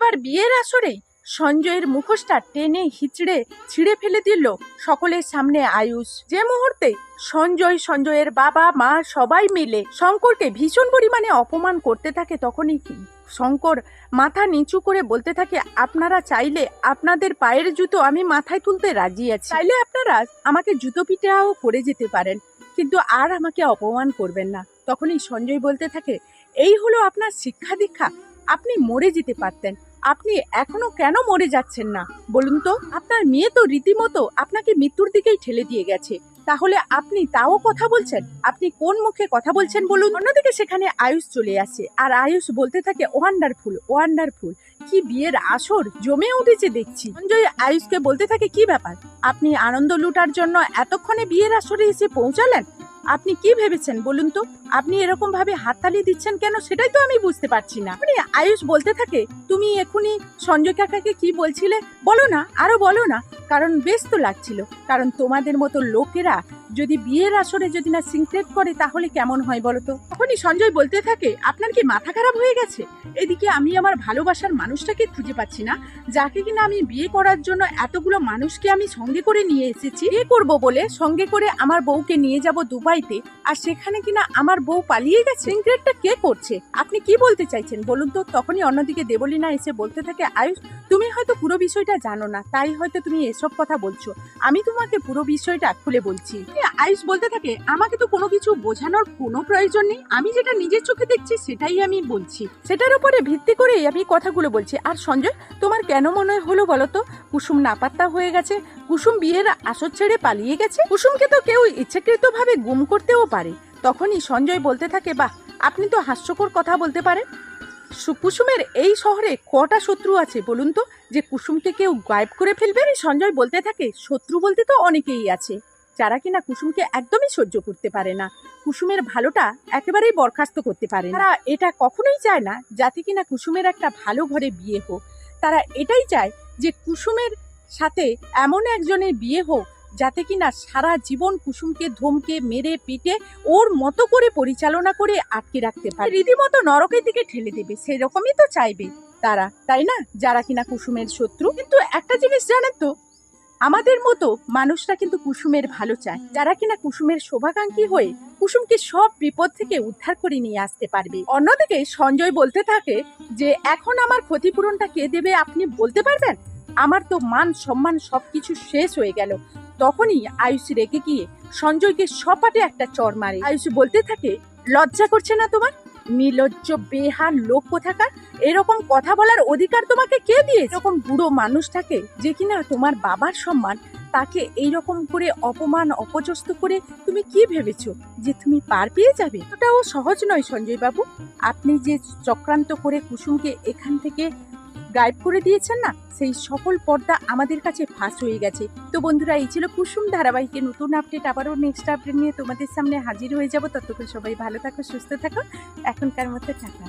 এবার বিয়ের আসরে সঞ্জয়ের মুখোশটা টেনে হিচড়ে ছিঁড়ে ফেলে দিল সকলের সামনে আয়ুষ। যে মুহূর্তে সঞ্জয়, সঞ্জয়ের বাবা, মা সবাই মিলে শঙ্করকে ভীষণ পরিমাণে অপমান করতে থাকে তখনই শঙ্কর মাথা নিচু করে বলতে থাকে, আপনারা চাইলে আপনাদের পায়ের জুতো আমি মাথায় তুলতে রাজি আছি। চাইলে আপনারা আমাকে জুতো পিটাও করে যেতে পারেন, কিন্তু আর আমাকে অপমান করবেন না। তখনই সঞ্জয় বলতে থাকে, এই হলো আপনার শিক্ষা দীক্ষা। আপনি মরে যেতে পারতেন। আপনি এখনও কেন মরে যাচ্ছেন না? বলুন তো, আপনার মেয়ে তো রীতিমতো আপনাকে মৃত্যুর দিকেই ঠেলে দিয়ে গেছে। তাহলে আপনি তাও কথা বলছেন? আপনি কোন মুখে কথা বলছেন বলুন? অন্যদিকে সেখানে আয়ুষ চলে আসে। আর আয়ুষ বলতে থাকে, ওয়ান্ডারফুল ওয়ান্ডারফুল। কি বিয়ের আসর? জমে উঠেছে দেখছি। সঞ্জয় আয়ুষকে বলতে থাকে, কি ব্যাপার? আপনি আনন্দ লুটার জন্য এতক্ষণে বিয়ের আসরে এসে পৌঁছালেন? আপনি কি ভেবেছেন বলুন তো? আপনি এরকম ভাবে হাততালি দিচ্ছেন কেন সেটাই তো আমি বুঝতে পারছি না। মানে আয়ুষ বলতে থাকে, তুমি এখনই সঞ্জয় কাকাকে কি বলছিলে? বলো না, আরও বলো না। কারণ বেশ তো লাগছিল। কারণ তোমাদের মতো লোকেরা যদি বিয়ের আসরে যদি না সিনক্রেট করে, তাহলে কেমন হয় বলো তো তখনই সঞ্জয় বলতে থাকে, আপনার কি মাথা খারাপ হয়ে গেছে? এদিকে আমি আমার ভালোবাসার মানুষটাকে খুঁজে পাচ্ছি না। যাকে কিনা আমি বিয়ে করার জন্য এতগুলো মানুষকে আমি সঙ্গে করে নিয়ে এসেছি। বিয়ে করব বলে সঙ্গে করে আমার বউকে নিয়ে যাব দুবাইতে, আর সেখানে কিনা আমার বউ পালিয়ে গেছে। সিনক্রেটটা কে করছে? আপনি কি বলতে চাইছেন বলুন তো? তখনই অন্যদিকে দেবলীনা এসে বলতে থাকে, আয়ুষ, তুমি হয়তো পুরো বিষয়টা জানো না, তাই হয়তো তুমি এসব কথা বলছো। আমি তোমাকে পুরো বিষয়টা খুলে বলছি। আয়ুষ বলতে থাকে, আমাকে তো কোনো কিছু বোঝানোর কোনো প্রয়োজন নেই। আমি যেটা নিজের চোখে দেখছি, সেটাই আমি বলছি। সেটার উপরে ভিত্তি করে আমি কথাগুলো বলছি। আর সঞ্জয়, তোমার কেন মনে হলো বলো তো? কুসুম নাপাত্তা হয়ে গেছে। কুসুম বিয়ের আসর ছেড়ে পালিয়ে গেছে। কুসুমকে তো কেউ ইচ্ছাকৃতভাবে গুম করতেও পারে। তখনই সঞ্জয় বলতে থাকে, বাহ, আপনি তো হাস্যকর কথা বলতে পারেন। কুসুমের এই শহরে কটা শত্রু আছে বলুন তো? যে কুসুমকে কেউ গায়েব করে ফেলবে? সঞ্জয় বলতে থাকে, শত্রু বলতে তো অনেকেই আছে। যারা কিনা কুসুমকে একদমই সহ্য করতে পারে না, কুসুমের ভালোটা একেবারেই বরখাস্ত করতে পারে না। এটা কখনোই চায় না, যাতে কিনা কুসুমের একটা ভালো ঘরে বিয়ে হোক। তারা এটাই চায় যে কুসুমের সাথে এমন একজনের বিয়ে হোক, যাতে কিনা সারা জীবন কুসুমকে ধমকে, মেরে, পিটে, ওর মতো করে পরিচালনা করে আটকে রাখতে পারে। রীতিমতো নরকের দিকে ঠেলে দেবে, সেরকমই তো চাইবে তারা, তাই না? যারা কিনা কুসুমের শত্রু। কিন্তু একটা জিনিস জানেন তো আমাদের মতো মানুষরা কিন্তু কুসুমের ভালো চায়। যারা কিনা কুসুমের শোভাকাঙ্ক্ষী হয়ে কুসুমকে সব বিপদ থেকে উদ্ধার করে নিয়ে আসতে পারবে। অন্যদিকে সঞ্জয় বলতে থাকে যে, এখন আমার ক্ষতিপূরণটা কে দেবে আপনি বলতে পারবেন? আমার তো মান সম্মান সবকিছু শেষ হয়ে গেল। তখনই আয়ুষ রেগে গিয়ে সঞ্জয়কে সপাটে একটা চর মারে। আয়ুষ বলতে থাকে, লজ্জা করছে না তোমার? নির্লজ্জ, বেহান লোক কোথাকার? এরকম কথা বলার অধিকার তোমাকে কে দিয়ে এরকম বুড়ো মানুষটাকে যে কিনা তোমার বাবার সম্মান, তাকে এই রকম করে অপমান, অপচস্ত করে তুমি কি ভেবেছ? যে তুমি পার পেয়ে যাবে? ওটাও সহজ নয় সঞ্জয় বাবু আপনি যে চক্রান্ত করে কুসুমকে এখান থেকে গায়েব করে দিয়েছেন না? সেই সকল পর্দা আমাদের কাছে ফাঁস হয়ে গেছে। তো বন্ধুরা, এই ছিল কুসুম ধারাবাহিকের নতুন আপডেট আবারও নেক্সট আপডেট নিয়ে তোমাদের সামনে হাজির হয়ে যাব। ততক্ষণ সবাই ভালো থাকো, সুস্থ থাকো। এখনকার মতো টাকা